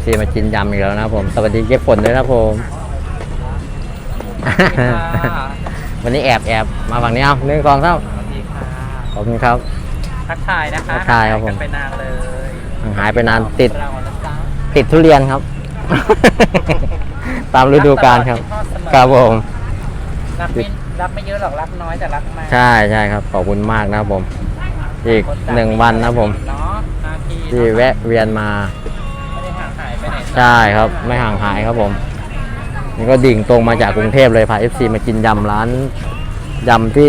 ไอเอฟซีมากินยำอีกแล้วนะครับผม สวัสดีเก็บฝนด้วยนะครับผม วันนี้แอบแอบมาฝั่งนี้เอาหนึ่งสองสามสวัสดีค่ะขอบคุณครับ ทักทายนะคะทักทายครับผมกันไปนานเลยหายไปนานติดเรานะจ๊ะติดทุเรียนครับ ตามฤดูกาลครับครับผมรับไม่รับไม่เยอะหรอกรับน้อยแต่รักมากใช่ใช่ครับขอบคุณมากนะครับผม อีกหนึ่งวันนะครับผม เนาะหนาทีที่แวะเวียนมา ใช่ครับไม่ห่างหายครับผม นี่ก็ดิ่งตรงมาจากกรุงเทพเลยพา FC มากินยำร้านยำที่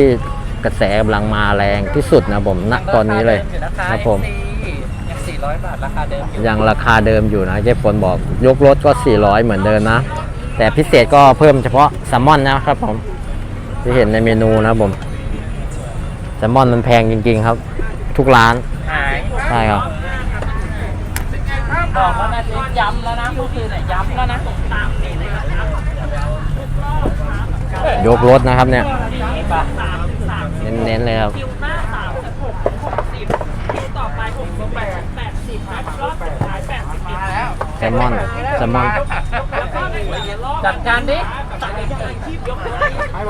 กระแสกำลังมาแรงที่สุดนะผมณตอนนี้เลยครับผมยังสี่ร้อยบาทราคาเดิมอยู่ยังราคาเดิมอยู่นะเจ๊ฝนบอกยกรถก็ 400 เหมือนเดิมนะ แต่พิเศษก็เพิ่มเฉพาะแซลมอนนะครับผมที่เห็นในเมนูนะครับผมแซลมอนมันแพงจริง ๆ ครับ ทุกร้านหายใช่ครับ บอกแล้วนะย้ำแล้วนะเมื่อคืนน่ะย้ำแล้วนะตามนี่เลยยกรถนะครับเนี่ย นี่ป่ะเน้นๆเลยครับคิวหน้าสามสิบหกหกสิบคิวต่อไปหกสิบแปดแปดสิบนะรอบสุดท้ายแปดสิบมาแล้วแซลมอนแซลมอนจัดการดิ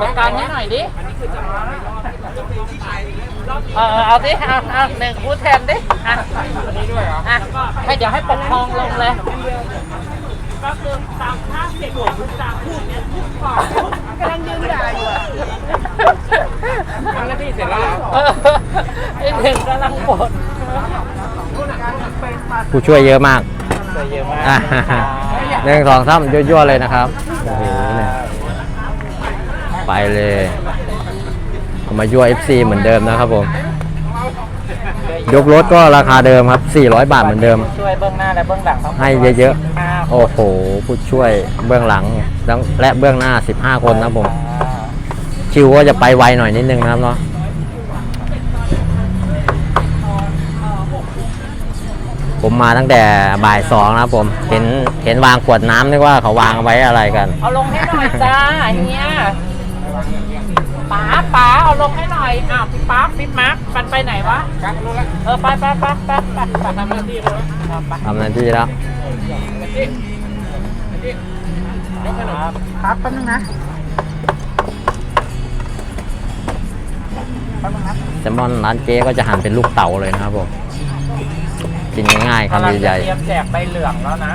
จัดการให้หน่อยดิเอ อเอาดิเอาเอาหนึ่งพูดแทนดิอะอะให้เดี๋ยวให้ปกครองลงเลยก็คือตามท่าเสียงของตามพูดเนี่ยทุกข้อกำลังยืนด่าอยู่อะทำหน้าที่เสร็จแล้วเหรอไอ้หนึ่งกำลังบ่นผู้ช่วยเยอะมากเยอะมากอ่าหนึ่งสองสามยั่วๆเลยนะครับโอ้โหเนี่ยไปเลย เอามายั่ว FC เหมือนเดิมนะครับผม ยกรถก็ราคาเดิมครับ 400 บาทเหมือนเดิม ช่วยเบื้องหน้าและเบื้องหลังทั้งให้เยอะๆ โอ้โห ผู้ช่วยเบื้องหลังและเบื้องหน้า 15 คนนะครับผม คิวก็จะไปไวหน่อยนิดนึงนะครับเนาะผมมาตั้งแต่บ่ายสองนะครับผม เห็นเห็นวางขวดน้ำนึกว่าเขาวางไว้อะไรกัน เอาลงให้หน่อยจ้าเฮีย ป๋าป๋าเอาลงให้หน่อยอ้าวพี่ปั๊กพี่มาร์คมันไปไหนวะเออไปไปไปไปไปไปทำหน้าที่เลยไปทำหน้าที่แล้วครับปั๊บแป๊บนึงนะแซลมอนร้านเจ๊ก็จะหั่นเป็นลูกเต๋าเลยนะครับผมกินง่ายๆกำลังคำจะใหญ่เตรียมแจกใบเหลืองแล้วนะ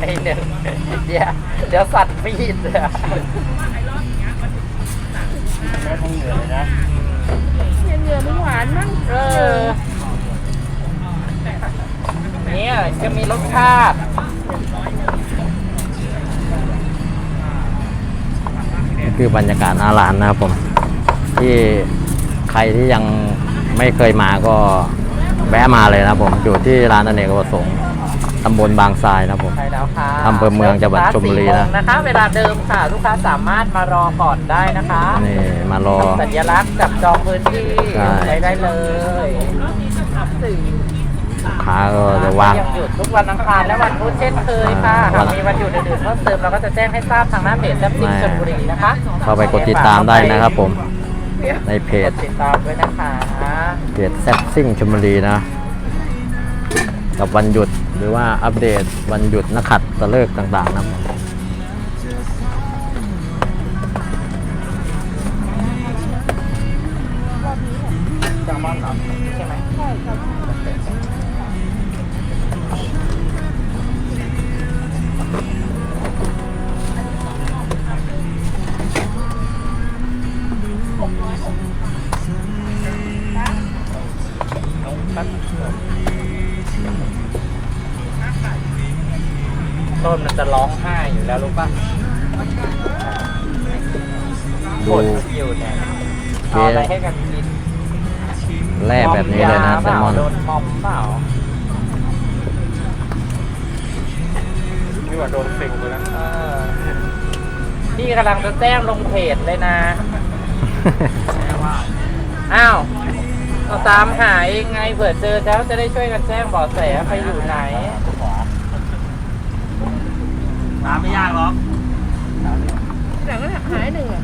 ไอ้หนึ่งเดี๋ยวเดี๋ยวสัตว์มีดเลยแม่ต้องเหนื่อยเลยนะเนื้อมันหวานมั้งเออเนี่ยจะมีรสชาตินี่คือบรรยากาศหน้าร้านนะครับผม ที่ใครที่ยังไม่เคยมาก็แวะมาเลยนะครับผม อยู่ที่ร้านอเนกประสงค์ ตำบลบางทรายนะครับผม ใช่แล้วค่ะอำเภอเมืองจังหวัดชลบุรีนะสี่โมงนะคะ เวลาเดิมค่ะ ลูกค้าสามารถมารอก่อนได้นะคะนี่มารอสัญลักษณ์จับจองพื้นที่ใช่ได้ได้เลยลูกค้าก็จะว่าง ยังหยุดทุกวันอังคารและวันพุธเช่นเคยค่ะอ่าหากมีวันหยุดอื่นๆเพิ่มเติมเราก็จะแจ้งให้ทราบทางหน้าเพจแซ่บซิ่งชลบุรีนะคะเข้าไปกดติดตามได้นะครับผม ในเพกจ ดติดตามด้วยนะคะ เพจแซ่บซิ่งชลบุรีนะ กับวันหยุด หรือว่าอัปเดตวันหยุดนักขัดตะเลิกต่างๆนะครับจังมอนเหรอใช่ไหมต้น แบบนี้เลยนะแซลมอนโดนมอมเปล่าไม่ว่าโดนสิงเลยนะวนี่กำลังจะแจ้งลงเพจเลยนะ อ้าวเราตามหาเองไงเผื่อเจอแล้วจะได้ช่วยกันแจ้งเบาะแสใครอยู่ไหนตามไม่ยากหรอกหลังก็หายหนึ่งอะ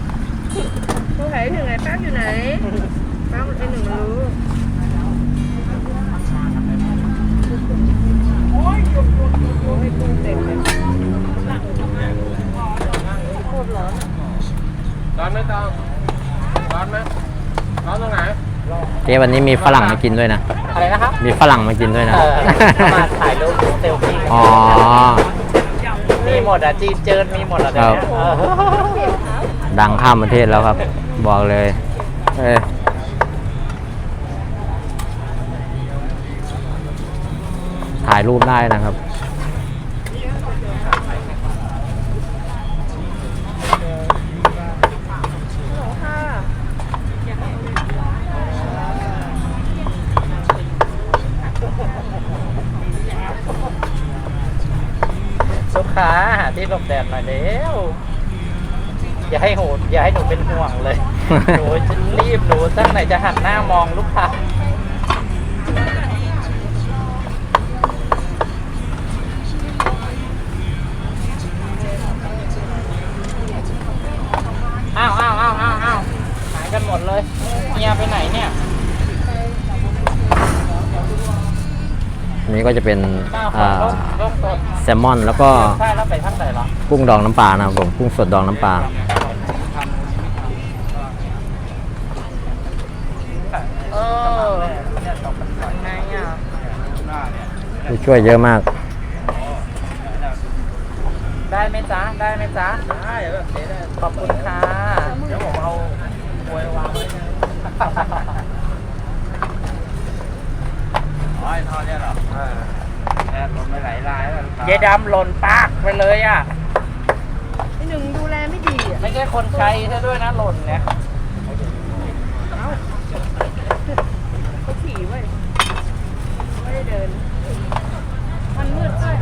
หายหนึ่งไอ้แป๊งอยู่ไหนแป้งไอหนึ่งมัรู้ เจ๊วันนี้มีฝรั่งมากินด้วยนะ อะไรนะครับมีฝรั่งมากินด้วยนะ เออมาถ่ายรูปเซลฟี่กันอ๋อ มีหมดอะจีนเจินมีหมดอะเดี๋ยวนี้ครับ เออดังข้ามประเทศแล้วครับ บอกเลยเออถ่ายรูปได้นะครับ ค่ะ ลูกค้าหาที่หล บแดดหน่อยเร็วอย่าให้โหดอย่าให้หนูเป็นห่วงเลย หนูจะรีบหนูตั้งไหนจะหันหน้ามองลูกค้าอ้าวอ้าวอ้าวอ้าวอ้าวหายกันหมดเลยเมียไปไหนเนี่ย อันนี้ก็จะเป็นแซลมอน แล้วก็กุ้งดองน้ำปลานะครับผมกุ้งสดดองน้ำปลาผู้ช่วยเยอะมาก ได้ไหมจ๊ะ ได้ไหมจ๊ะได้เดี๋ยวแบบนี้ได้ขอบคุณค่ะ เดี๋ยวผมเอาหวยวางไว้นะ อ๋อไอ้ท่อเนี่ยเหรอเออแอบลงไปหลายลายแล้วลูกค้า เยดำหล่นปากไปเลยอะ ไอ้หนึ่งดูแลไม่ดีอะไม่ใช่คนใช้ซะด้วยนะหล่นเนี่ยเขาขี่ไว้ยไม่ได้เดิน มันมืดด้วย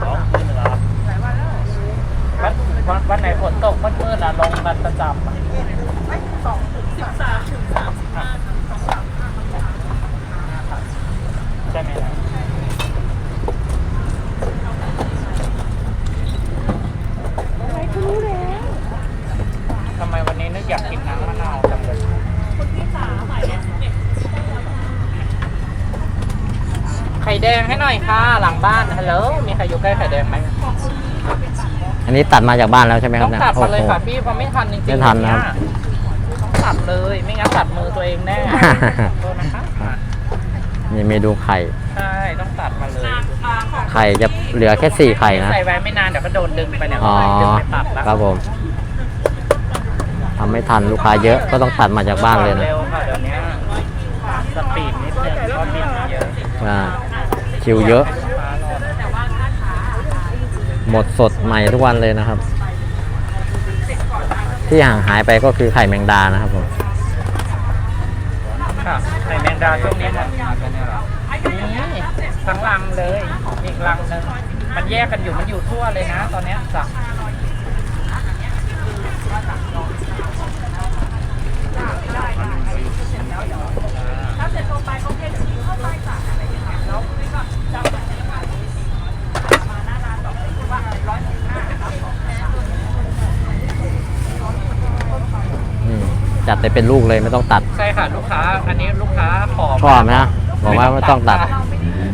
สองคืนเหรอหลายวันแล้ว วันวันวันไหนฝนตกมืดๆอะลงมันประจำอะใช่ไหมล่ะ อะไรก็รู้แล้ว ทำไมวันนี้นึกอยากกินน้ำมะนาวจังเลยไข่แดงให้หน่อยค่ะ หลัง บ้านฮัลโหลมีใครอยู่ใกล้ไข่แดงไหมอันนี้ตัดมาจากบ้านแล้วใช่ไหมครัต้บองเนี่ยตัดมาเลยโอ้โห ค่ะพี่เพราะไม่ทันจริงๆไม่ทันนะครับเยต้องตัดเลยไม่งั้นตัดมือตัวเองแน่โทษนะคะนี่เมนูไข่ ใช่ต้องตัดมาเลยไข่จะเหลือแค่สี่ไข่นะ ใส่ไว้ไม่นานเดี๋ยวก็โดนดึงไปเนี่ยอ๋อ ดึงไปตัดแล้วครับผมทำไม่ทันลูกค้าเยอะก็ต้องตัดมาจากบ้านเลยนะเร็วค่ะเดี๋ยวนี้สปีดนิดนึงก็บินเยอะ อ่าคิวเยอะ หมดสดใหม่ทุกวันเลยนะครับ ที่ห่างหายไปก็คือไข่แมงดานะครับผมค่ะไข่แมงดาช่วงนี้มันนี่ทั้งลังเลยอีกลังหนึ่งมันแยกกันอยู่มันอยู่ทั่วเลยนะ ตอนนี้ยจ้ะอืม จัดไปเป็นลูกเลยไม่ต้องตัด ใช่ค่ะลูกค้า อันนี้ลูกค้าขอชอบไหมนะบอกว่าไม่ต้องตัด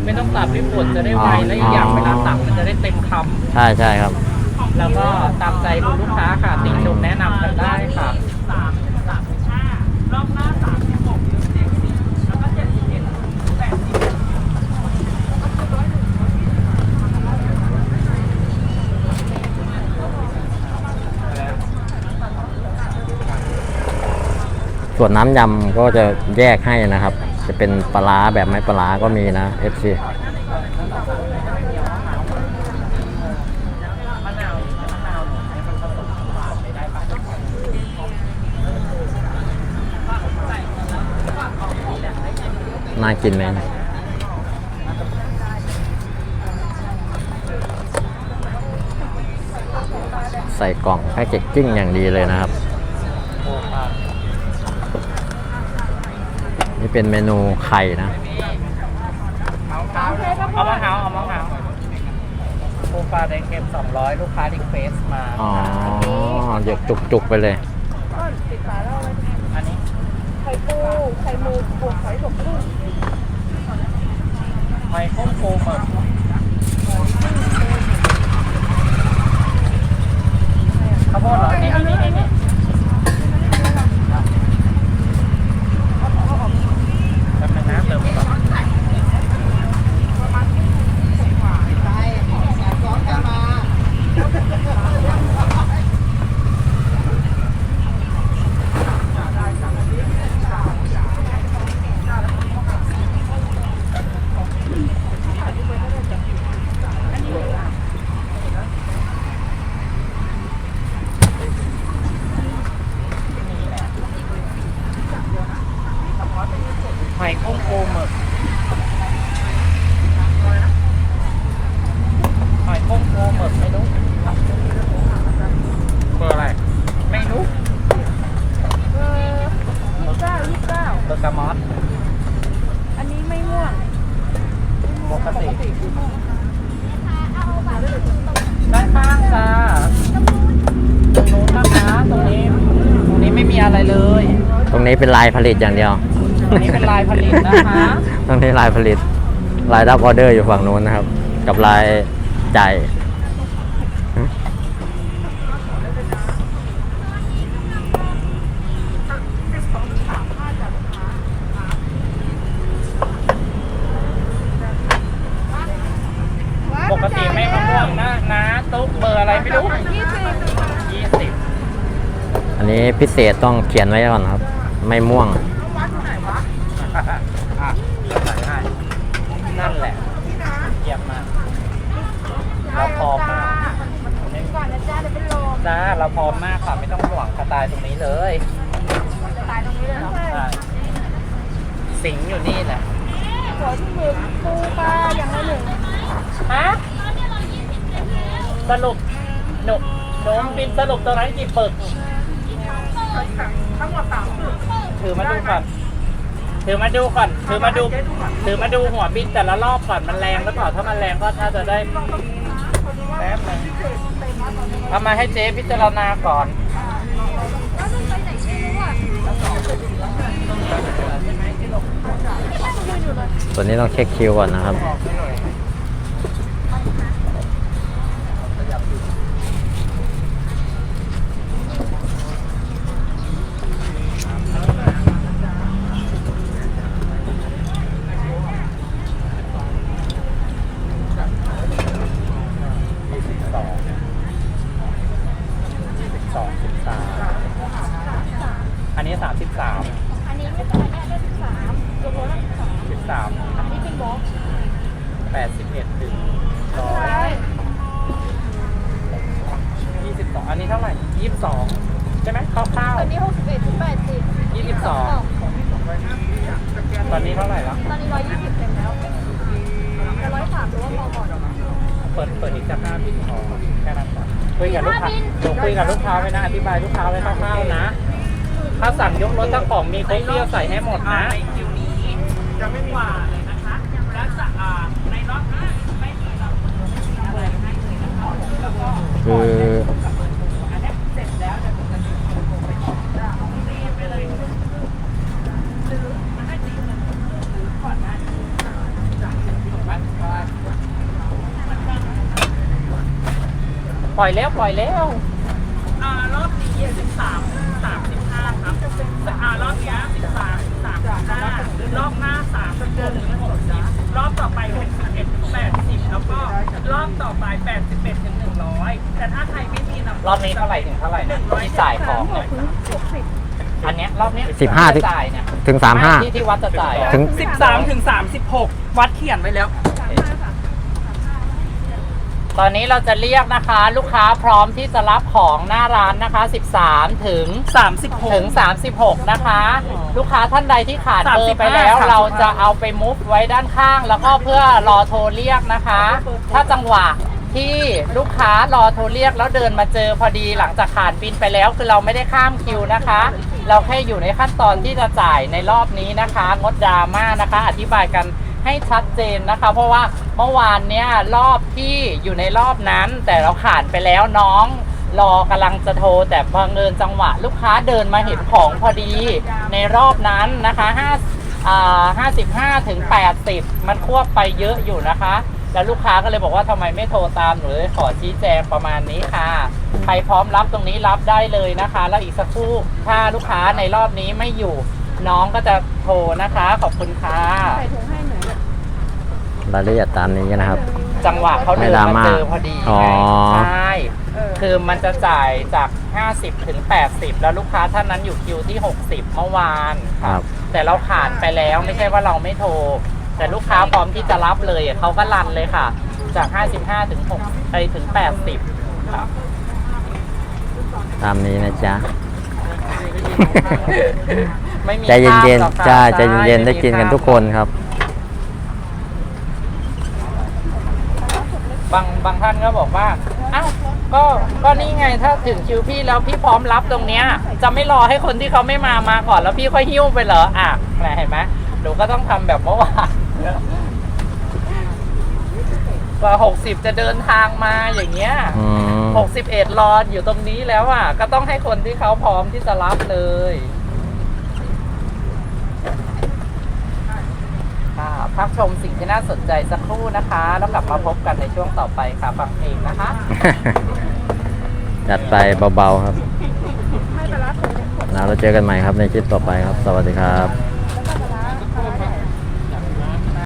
ไม่ต้องตัดพี่ปวดจะได้ไวและอีกอย่างเวลาตักมันจะได้เต็มคำใช่ใช่ครับ แล้วก็ตามใจคุณลูกค้าค่ะติชมแนะนำกันได้ค่ะ ส่วนน้ำยำก็จะแยกให้นะครับ จะเป็นปลาแบบไม่ปลาก็มีนะ FC มะนาวมะนาวให้มันผสมหวานไม่ากินไหมใส่กล่องแพ็กเกจจิ้งอย่างดีเลยนะครับ นี่เป็นเมนูไข่นะเอามะพร้าวเอามะพร้าวปูปลาแดงเค็ม200 ลูกค้ารีเควสมาอ๋อเดี๋ยวจุกๆไปเลย ปิดฝาแล้วเอาไว้อันนี้ไข่ปูไข่หมูบวกไข่หกกุ้งหอยข้งปูหมึกข้าวโพดเหรอนี่นี่นี่นี่แป๊บนึงนะเติมก่อน หอยข้งปูหมึกหอยข้งปูหมึกไม่รู้เบอร์อะไร ไม่รู้ เออยี่สิบเก้ายี่สิบเก้า เบอร์กามอส อันนี้ไม่ม่วง ปกติ ด้านข้างจ้าตรงนู้นนะคะตรงนี้ตรงนี้ไม่มีอะไรเลยตรงนี้เป็นลายผลิตอย่างเดียว ตรงนี้เป็นลายผลิตนะคะตรงนี้ลายผลิต ลายรับออเดอร์อยู่ฝั่งนู้นนะครับ กับลายจ่าย ปกติไม่มะม่วงนะนะตุ๊กเบ อร์อะไรไม่รู้ยี่สิบยี่สิบอันนี้พิเศษต้องเขียนไว้ก่อนครับ ไม่ม่วง อะใส่ให้นั่นแหละเยี่ยมมากเราพร้อมมากก่อนนะจ๊ะเดี๋ยวเป็นลมจ้าเราพร้อมมากค่ะ ไม่ต้องห่วงกระต่ายตรงนี้เลยจะตายตรงนี้เลยเหรอใช่สิงอยู่นี่แหละหัวที่หมึกปูปลาอย่างละหนึ่งฮะสรุป หนุหนูบินสรุปตรงนั้นกี่ปึกทั้งหมดสามหมึกถือมาดูก่อน ถือมาดูก่อน ถือมาดู ถือมาดูหัวบินแต่ละรอบก่อนมันแรงหรือเปล่า ถ้ามันแรงก็น่าจะได้แป๊บนึงเอามาให้เจ๊พิจารณาก่อนตัวนี้ต้องเช็คคิวก่อนนะครับ ยี่สิบสองสิบสองสิบสามอันนี้สามสิบสาม อันนี้ไม่เป็นไรเนี่ยได้สิบสามตัวโลละสิบสาม สิบสาม อันนี้เป็นบล็อก แปดสิบเอ็ดถึงร้อ ใช่ ยยี่สิบสองอันนี้เท่าไหร่ยี่สิบสองใช่ไหมคร่าว อันนี้หกสิบเอ็ดถึงแปดสิบ ยี่สิบสอง ๆ ตอนนี้เท่าไหร่แล้ว ตอนนี้ร้อยยี่สิบเต็มแล้วจะร้อยสามหรือว่าพอก่อนเปิดเปิดอีกสักห้าบินพอแค่นั้นก่อนคุยกับลูกค้าหนูคุยกับลูกค้าไว้นะ อธิบายลูกค้าไว้คร่าวๆนะ ถ้าสั่งยกรถถ้าของมีครบเปรี้ยวใส่ให้หมดนะคิวนี้จะไม่มีเลยนะคะแล้วจะอ่าในรอบนี้ไม่มีเราคือ ล่อยแล้วปล่อยแล้วอ่ารอบนี้ยี่สิบสามสามสิบห้าครับอ่ารอบนี้สิบสามสามสิบห้ารอบหน้าสามสิบหกถึงหกสิบรอบต่อไปหกสิบเอ็ดถึงแปดสิบแล้วก็รอบต่อไปแปดสิบเอ็ดถึงหนึ่งร้อยแต่ถ้าใครไม่มีรอบนี้เท่าไหร่ถึงเท่าไหร่นะที่จ่ายของเนี่ยหกสิบอันเนี้ยรอบเนี้ยสิบห้าถึงจ่ายเนี่ยถึงสามห้า ที่ที่วัดจะจ่ายอะ ถึง สิบสามถึงสามสิบหกวัดเขียนไว้แล้ว ตอนนี้เราจะเรียกนะคะ ลูกค้าพร้อมที่จะรับของหน้าร้านนะคะ 13 ถึงสามสิบหกถึง 36 นะคะ ลูกค้าท่านใดที่ขาดเบอร์ไป35แล้ว 35 เราจะเอาไปมุฟไว้ด้านข้าง แล้วก็เพื่อรอโทรเรียกนะคะ ถ้าจังหวะที่ลูกค้ารอโทรเรียกแล้วเดินมาเจอพอดีหลังจากผ่านบินไปแล้ว คือเราไม่ได้ข้ามคิวนะคะ เราแค่อยู่ในขั้นตอนที่จะจ่ายในรอบนี้นะคะงดดราม่านะคะ อธิบายกัน ให้ชัดเจนนะคะ เพราะว่าเมื่อวานเนี้ยรอบที่อยู่ในรอบนั้น แต่เราผ่านไปแล้วน้องรอกำลังจะโทร แต่บังเอิญจังหวะ ลูกค้าเดินมาเห็นของพอดีในรอบนั้นนะคะ5อ่า55ถึง80มันควบไปเยอะอยู่นะคะ แล้วลูกค้าก็เลยบอกว่าทำไมไม่โทรตามหนูเลยขอชี้แจงประมาณนี้ค่ะ ใครพร้อมรับตรงนี้รับได้เลยนะคะ แล้วอีกสักครู่ถ้าลูกค้าในรอบนี้ไม่อยู่ น้องก็จะโทรนะคะ ขอบคุณค่ะ ใส่ถุงให้หน่อย รายละเอียดตามนี้นะครับ จังหวะเขาเดินไม่ดรามาม่าเจอพอดีอ๋อ ไงใช่เออคือมันจะจ่ายจาก 50 ถึง 80 แล้วลูกค้าท่านนั้นอยู่คิวที่ 60 เมื่อวาน ครับ แต่เราผ่านไปแล้วไม่ใช่ว่าเราไม่โทร แต่ลูกค้าพร้อมที่จะรับเลยอะเขาก็รันเลยค่ะ จาก 55 ถึง6ไปถึง 80ครับตามนี้นะจ๊ะ ไม่มีใจเย็นภาพหรอกๆค่ะจ้าใจเย็นๆช่ได้กินกันทุกคนครับ บางบางท่านก็บอกว่าอ้าวก็ก็นี่ไงถ้าถึงคิวพี่แล้วพี่พร้อมรับตรงเนี้ย จะไม่รอให้คนที่เขาไม่มามาก่อนแล้วพี่ค่อยหิ้วไปเหรออะแหมเห็นไหมหนูก็ต้องทำแบบเมื่อวานกว่าหกสิบจะเดินทางมาอย่างเงี้ยอืมหกสิบเอ็ดรออยู่ตรงนี้แล้วอะก็ต้องให้คนที่เขาพร้อมที่จะรับเลยค่ะ พักชมสิ่งที่น่าสนใจสักครู่นะคะ แล้วกลับมาพบกันในช่วงต่อไปค่ะฟังเพลงนะคะ จัดไปเบาๆครับ แล้วเราเจอกันใหม่ครับในคลิปต่อไปครับ สวัสดีครับ